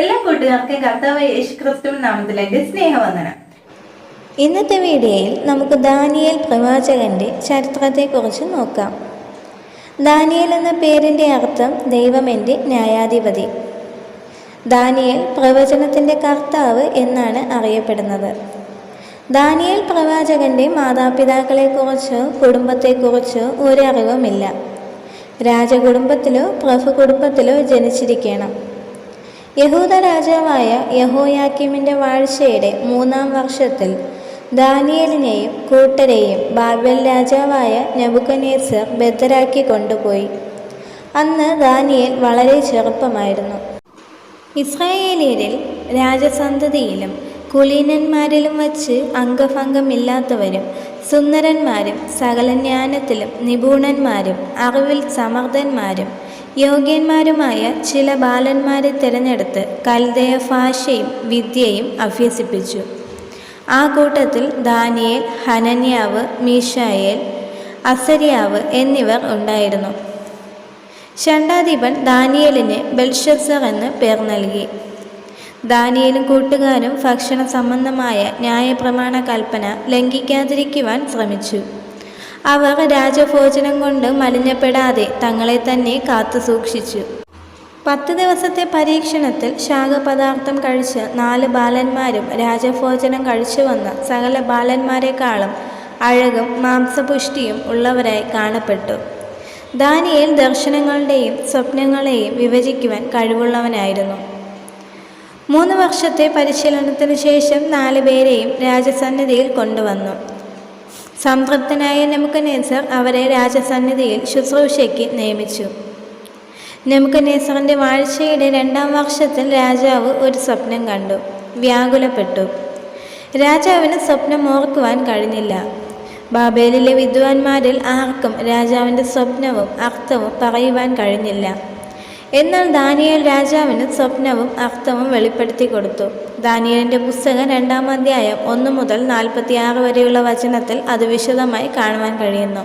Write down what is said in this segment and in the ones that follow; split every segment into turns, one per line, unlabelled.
എല്ലാ കൂട്ടുകാർക്കും കർത്താവ് യേശു ക്രിസ്തു നാമത്തിലേക്ക് സ്നേഹവന്ദനം.
ഇന്നത്തെ വീഡിയോയിൽ നമുക്ക് ദാനിയേൽ പ്രവാചകന്റെ ചരിത്രത്തെക്കുറിച്ച് നോക്കാം. ദാനിയേൽ എന്ന പേരിന്റെ അർത്ഥം ദൈവം എന്റെ ന്യായാധിപതി. ദാനിയേൽ പ്രവചനത്തിന്റെ കർത്താവ് എന്നാണ് അറിയപ്പെടുന്നത്. ദാനിയേൽ പ്രവാചകന്റെ മാതാപിതാക്കളെക്കുറിച്ചോ കുടുംബത്തെക്കുറിച്ചോ ഒരറിവുമില്ല. രാജകുടുംബത്തിലോ പ്രഭു കുടുംബത്തിലോ ജനിച്ചിരിക്കണം. യഹൂദ രാജാവായ യഹോയാക്കിമിന്റെ വാഴ്ചയുടെ മൂന്നാം വർഷത്തിൽ ദാനിയലിനെയും കൂട്ടരെയും ബാബൽ രാജാവായ നെബുക്കനേസർ ബദ്ധരാക്കി കൊണ്ടുപോയി. അന്ന് ദാനിയേൽ വളരെ ചെറുപ്പമായിരുന്നു. ഇസ്രായേലിയരിൽ രാജസന്തതിയിലും കുലീനന്മാരിലും വച്ച് അംഗഭംഗമില്ലാത്തവരും സുന്ദരന്മാരും സകല ജ്ഞാനത്തിലും നിപുണന്മാരും അറിവിൽ സമർത്ഥന്മാരും യോഗ്യന്മാരുമായ ചില ബാലന്മാരെ തിരഞ്ഞെടുത്ത് കൽദയ ഭാഷയും വിദ്യയും അഭ്യസിപ്പിച്ചു. ആ കൂട്ടത്തിൽ ദാനിയേൽ ഹനന്യാവ് മീഷായേൽ അസരിയാവ് എന്നിവർ ഉണ്ടായിരുന്നു. ഷണ്ടാധിപൻ ദാനിയലിന് ബെൽഷസർ എന്ന് പേർ നൽകി. ദാനിയലും കൂട്ടുകാരും ഭക്ഷണ സംബന്ധമായ ന്യായപ്രമാണ കൽപ്പന ലംഘിക്കാതിരിക്കുവാൻ ശ്രമിച്ചു. അവർ രാജഭോജനം കൊണ്ട് മലിഞ്ഞപ്പെടാതെ തങ്ങളെ തന്നെ കാത്തു സൂക്ഷിച്ചു. പത്ത് ദിവസത്തെ പരീക്ഷണത്തിൽ ശാഖപദാർത്ഥം കഴിച്ച് നാല് ബാലന്മാരും രാജഭോജനം കഴിച്ചു വന്ന സകല ബാലന്മാരെക്കാളും അഴകും മാംസപുഷ്ടിയും ഉള്ളവരായി കാണപ്പെട്ടു. ദാനിയേൽ ദർശനങ്ങളുടെയും സ്വപ്നങ്ങളെയും വിഭജിക്കുവാൻ കഴിവുള്ളവനായിരുന്നു. മൂന്ന് വർഷത്തെ പരിശീലനത്തിന് ശേഷം നാല് പേരെയും രാജസന്നിധിയിൽ കൊണ്ടുവന്നു. സംതൃപ്തനായ നെമുക്കനേസർ അവരെ രാജസന്നിധിയിൽ ശുശ്രൂഷയ്ക്ക് നിയമിച്ചു. നെമുക്കനേസറിന്റെ വാഴ്ചയുടെ രണ്ടാം വർഷത്തിൽ രാജാവ് ഒരു സ്വപ്നം കണ്ടു. വ്യാകുലപ്പെട്ടു. രാജാവിന് സ്വപ്നം ഓർക്കുവാൻ കഴിഞ്ഞില്ല. ബാബേലിലെ വിദ്വാൻമാരിൽ ആർക്കും രാജാവിന്റെ സ്വപ്നവും അർത്ഥവും പറയുവാൻ കഴിഞ്ഞില്ല. എന്നാൽ ദാനിയേൽ രാജാവിന് സ്വപ്നവും അർത്ഥവും വെളിപ്പെടുത്തി കൊടുത്തു. ദാനിയലിന്റെ പുസ്തകം രണ്ടാം അധ്യായം ഒന്ന് മുതൽ നാൽപ്പത്തിയാറ് വരെയുള്ള വചനത്തിൽ അത് വിശദമായി കാണുവാൻ കഴിയുന്നു.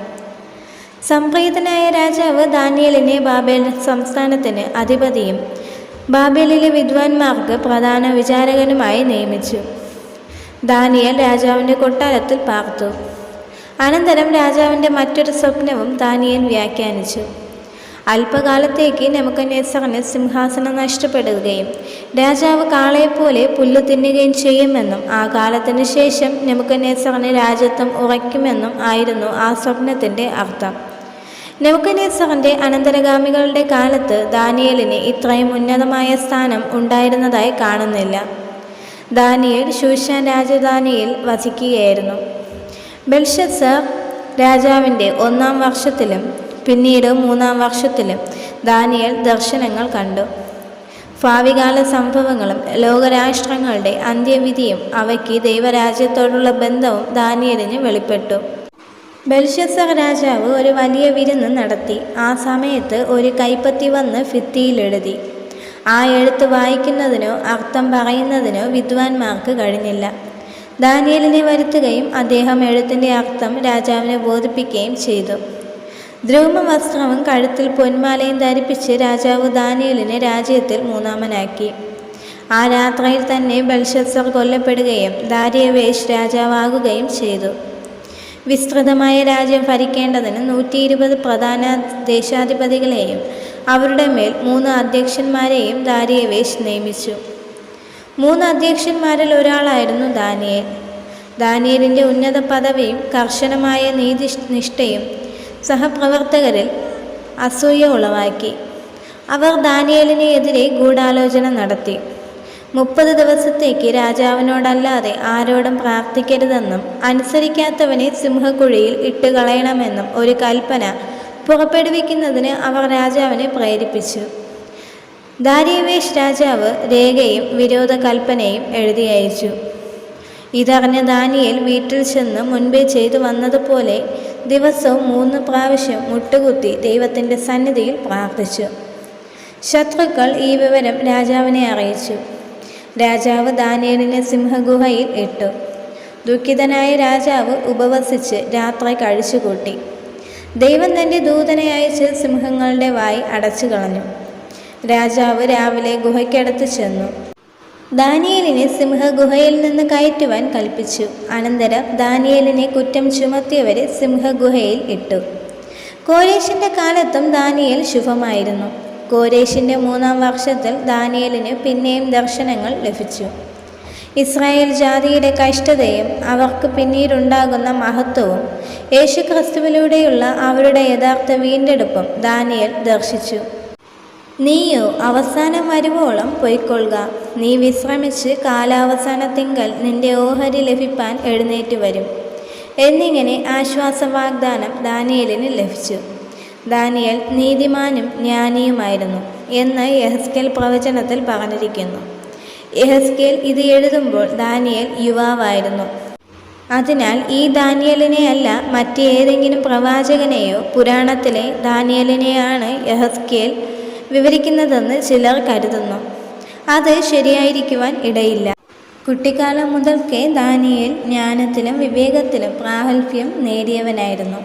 സംപ്രീതനായ രാജാവ് ദാനിയലിനെ ബാബേൽ സംസ്ഥാനത്തിന് അധിപതിയും ബാബേലിലെ വിദ്വാൻമാർക്ക് പ്രധാന വിചാരകനുമായി നിയമിച്ചു. ദാനിയൽ രാജാവിന്റെ കൊട്ടാരത്തിൽ പാർത്തു. അനന്തരം രാജാവിന്റെ മറ്റൊരു സ്വപ്നവും ദാനിയൽ വ്യാഖ്യാനിച്ചു. അല്പകാലത്തേക്ക് നെമുക്കനേസറിന് സിംഹാസനം നഷ്ടപ്പെടുകയും രാജാവ് കാളയെപ്പോലെ പുല്ല് തിന്നുകയും ചെയ്യുമെന്നും ആ കാലത്തിന് ശേഷം നെമുക്കന്യസറിന് രാജ്യത്വം ഉറയ്ക്കുമെന്നും ആയിരുന്നു ആ സ്വപ്നത്തിന്റെ അർത്ഥം. നെമുക്കനേസറിന്റെ അനന്തരഗാമികളുടെ കാലത്ത് ദാനിയലിന് ഇത്രയും ഉന്നതമായ സ്ഥാനം ഉണ്ടായിരുന്നതായി കാണുന്നില്ല. ദാനിയൽ ശൂഷാൻ രാജധാനിയിൽ വസിക്കുകയായിരുന്നു. ബെൽഷസർ രാജാവിന്റെ ഒന്നാം വർഷത്തിലും പിന്നീട് മൂന്നാം വർഷത്തിൽ ദാനിയൽ ദർശനങ്ങൾ കണ്ടു. ഭാവികാല സംഭവങ്ങളും ലോകരാഷ്ട്രങ്ങളുടെ അന്ത്യവിധിയും അവയ്ക്ക് ദൈവരാജ്യത്തോടുള്ള ബന്ധവും ദാനിയലിന് വെളിപ്പെട്ടു. ബെൽഷസർ രാജാവ് ഒരു വലിയ വിരുന്ന് നടത്തി. ആ സമയത്ത് ഒരു കൈപ്പത്തി വന്ന് ഭിത്തിയിലെഴുതി. ആ എഴുത്ത് വായിക്കുന്നതിനോ അർത്ഥം പറയുന്നതിനോ വിദ്വാൻമാർക്ക് കഴിഞ്ഞില്ല. ദാനിയലിനെ വരുത്തുകയും അദ്ദേഹം എഴുത്തിന്റെ അർത്ഥം രാജാവിനെ ബോധിപ്പിക്കുകയും ചെയ്തു. ദ്രൗമ വസ്ത്രവും കഴുത്തിൽ പൊന്മാലയും ധരിപ്പിച്ച് രാജാവ് ദാനിയലിനെ രാജ്യത്തിൽ മൂന്നാമനാക്കി. ആ രാത്രിയിൽ തന്നെ ബൽഷത്സർ കൊല്ലപ്പെടുകയും ദാരിയവേഷ് രാജാവാകുകയും ചെയ്തു. വിസ്തൃതമായ രാജ്യം ഭരിക്കേണ്ടതിന് നൂറ്റി ഇരുപത് പ്രധാന ദേശാധിപതികളെയും അവരുടെ മേൽ മൂന്ന് അധ്യക്ഷന്മാരെയും ദാരിയവേഷ് നിയമിച്ചു. മൂന്ന് അധ്യക്ഷന്മാരിൽ ഒരാളായിരുന്നു ദാനിയേൽ. ദാനിയലിന്റെ ഉന്നത പദവിയും കർശനമായ നീതി നിഷ്ഠയും സഹപ്രവർത്തകരിൽ അസൂയ ഉളവാക്കി. അവർ ദാനിയേലിനെ എതിരെ ഗൂഢാലോചന നടത്തി. മുപ്പത് ദിവസത്തേക്ക് രാജാവിനോടല്ലാതെ ആരോടും പ്രാർത്ഥിക്കരുതെന്നും അനുസരിക്കാത്തവനെ സിംഹക്കുഴിയിൽ ഇട്ടുകളയണമെന്നും ഒരു കൽപ്പന പുറപ്പെടുവിക്കുന്നതിന് അവർ രാജാവിനെ പ്രേരിപ്പിച്ചു. ദാരിയവേഷ് രാജാവ് രേഖയും വിരോധ കൽപ്പനയും എഴുതി അയച്ചു. ഇതറിഞ്ഞ ദാനിയേൽ വീട്ടിൽ ചെന്ന് മുൻപേ ചെയ്തു വന്നതുപോലെ ദിവസവും മൂന്ന് പ്രാവശ്യം മുട്ടുകുത്തി ദൈവത്തിന്റെ സന്നിധിയിൽ പ്രാർത്ഥിച്ചു. ശത്രുക്കൾ ഈ വിവരം രാജാവിനെ അറിയിച്ചു. രാജാവ് ദാനിയലിനെ സിംഹഗുഹയിൽ ഇട്ടു. ദുഃഖിതനായ രാജാവ് ഉപവസിച്ച് രാത്രി കഴിച്ചുകൂട്ടി. ദൈവം തന്റെ ദൂതനെ അയച്ച് സിംഹങ്ങളുടെ വായി അടച്ചു കളഞ്ഞു രാജാവ് രാവിലെ ഗുഹയ്ക്കടുത്ത് ചെന്നു. ദാനിയേലിനെ സിംഹഗുഹയിൽ നിന്ന് കയറ്റുവാൻ കൽപ്പിച്ചു. അനന്തരം ദാനിയേലിനെ കുറ്റം ചുമത്തിയവരെ സിംഹഗുഹയിൽ ഇട്ടു. കോരേഷിന്റെ കാലത്തും ദാനിയേൽ ശുഭമായിരുന്നു. കോരേഷിന്റെ മൂന്നാം വർഷത്തിൽ ദാനിയേലിന് പിന്നെയും ദർശനങ്ങൾ ലഭിച്ചു. ഇസ്രായേൽ ജാതിയുടെ കഷ്ടതയും അവർക്ക് പിന്നീടുണ്ടാകുന്ന മഹത്വവും യേശുക്രിസ്തുവിലൂടെയുള്ള അവരുടെ യഥാർത്ഥ വീണ്ടെടുപ്പും ദാനിയേൽ ദർശിച്ചു. നീയോ അവസാനം വരുവോളം പൊയ്ക്കൊള്ളുക. നീ വിശ്രമിച്ച് കാലാവസാനത്തിങ്കൽ നിന്റെ ഓഹരി ലഭിപ്പാൻ എഴുന്നേറ്റ് വരും. എന്നിങ്ങനെ ആശ്വാസ വാഗ്ദാനം ദാനിയലിന് ലഭിച്ചു. ദാനിയൽ നീതിമാനും ജ്ഞാനിയുമായിരുന്നു എന്ന് യഹസ്കേൽ പ്രവചനത്തിൽ പറഞ്ഞിരിക്കുന്നു. യഹസ്കേൽ ഇത് എഴുതുമ്പോൾ ദാനിയൽ യുവാവായിരുന്നു. അതിനാൽ ഈ ദാനിയലിനെയല്ല മറ്റേതെങ്കിലും പ്രവാചകനെയോ പുരാണത്തിലെ ദാനിയലിനെയാണ് യഹസ്കേൽ വിവരിക്കുന്നതെന്ന് ചിലർ കരുതുന്നു. അത് ശരിയായിരിക്കുവാൻ ഇടയില്ല. കുട്ടിക്കാലം മുതൽക്കേ ദാനിയേൽ ജ്ഞാനത്തിലും വിവേകത്തിലും പ്രാഗൽഭ്യം നേടിയവനായിരുന്നു.